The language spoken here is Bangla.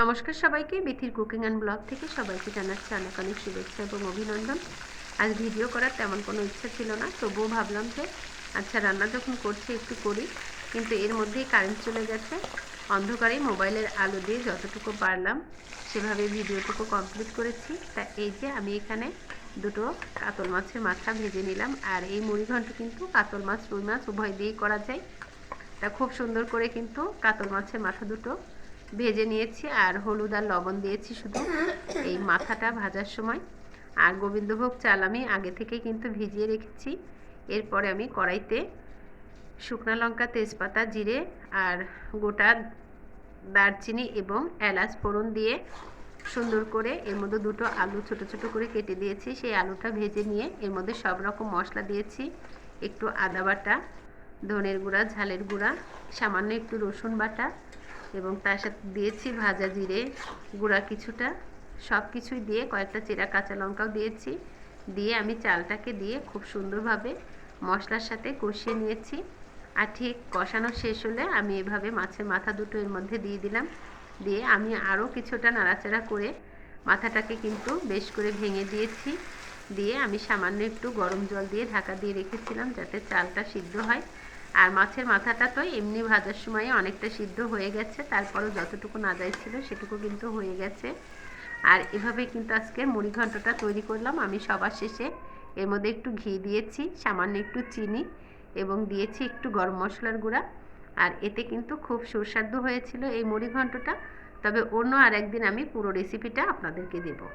নমস্কার সবাইকে, বিথির কুকিং অ্যান্ড ব্লগ থেকে সবাইকে জানাচ্ছি অনেক অনেক শুভেচ্ছা এবং অভিনন্দন। আজ ভিডিও করার তেমন কোনো ইচ্ছা ছিল না, তবুও ভাবলাম যে আচ্ছা রান্না যখন করছি একটু করি, কিন্তু এর মধ্যেই কারেন্ট চলে গেছে। অন্ধকারে মোবাইলের আলো দিয়ে যতটুকু পারলাম সেভাবে ভিডিওটুকু কমপ্লিট করেছি। তা এই যে আমি এখানে দুটো কাতল মাছের মাথা ভেজে নিলাম, আর এই মুড়িঘণ্ট কিন্তু কাতল মাছ, রুই মাছ উভয় দিয়েই করা যায়। তা খুব সুন্দর করে কিন্তু কাতল মাছের মাথা দুটো ভেজে নিয়েছি আর হলুদ আর লবণ দিয়েছি শুধু। এই মাথাটা ভাজার সময়। আর গোবিন্দভোগ চাল আমি আগে থেকে কিন্তু ভিজিয়ে রেখেছি। এরপরে আমি কড়াইতে শুকনো লঙ্কা, তেজপাতা, জিরে আর গোটা দারচিনি এবং এলাচ ফোড়ন দিয়ে সুন্দর করে এর মধ্যে দুটো আলু ছোট ছোট করে কেটে দিয়েছি। সেই আলুটা ভেজে নিয়ে এর মধ্যে সব রকম মশলা দিয়েছি। একটু আদা বাটা, ধনের গুঁড়া, ঝালের গুঁড়া, সামান্য একটু রসুন বাটা এবং তার সাথে দিয়েছি ভাজা জিরে গুঁড়া কিছুটা। সব কিছুই দিয়ে কয়েকটা চেরা কাঁচা লঙ্কাও দিয়েছি। দিয়ে আমি চালটাকে দিয়ে খুব সুন্দরভাবে মশলার সাথে কষিয়ে নিয়েছি। আর ঠিক কষানো শেষ হলে আমি এভাবে মাছের মাথা দুটো এর মধ্যে দিয়ে দিলাম। দিয়ে আমি আরও কিছুটা নাড়াচাড়া করে মাথাটাকে কিন্তু বেশ করে ভেঙে দিয়েছি। দিয়ে আমি সামান্য একটু গরম জল দিয়ে ঢাকা দিয়ে রেখেছিলাম যাতে চালটা সিদ্ধ হয়। আর মাছের মাথাটা তো এমনি ভাজার সময় অনেকটা সিদ্ধ হয়ে গেছে, তারপরও যতটুকু না ছিল সেটুকু কিন্তু হয়ে গেছে। আর এভাবে কিন্তু আজকে মুড়ি ঘন্টটা তৈরি করলাম। আমি সবার শেষে এর মধ্যে একটু ঘি দিয়েছি, সামান্য একটু চিনি এবং দিয়েছি একটু গরম মশলার গুঁড়া। আর এতে কিন্তু খুব সুস্বাদু হয়েছিল এই মুড়ি ঘন্টটা। তবে অন্য আর একদিন আমি পুরো রেসিপিটা আপনাদেরকে দেবো।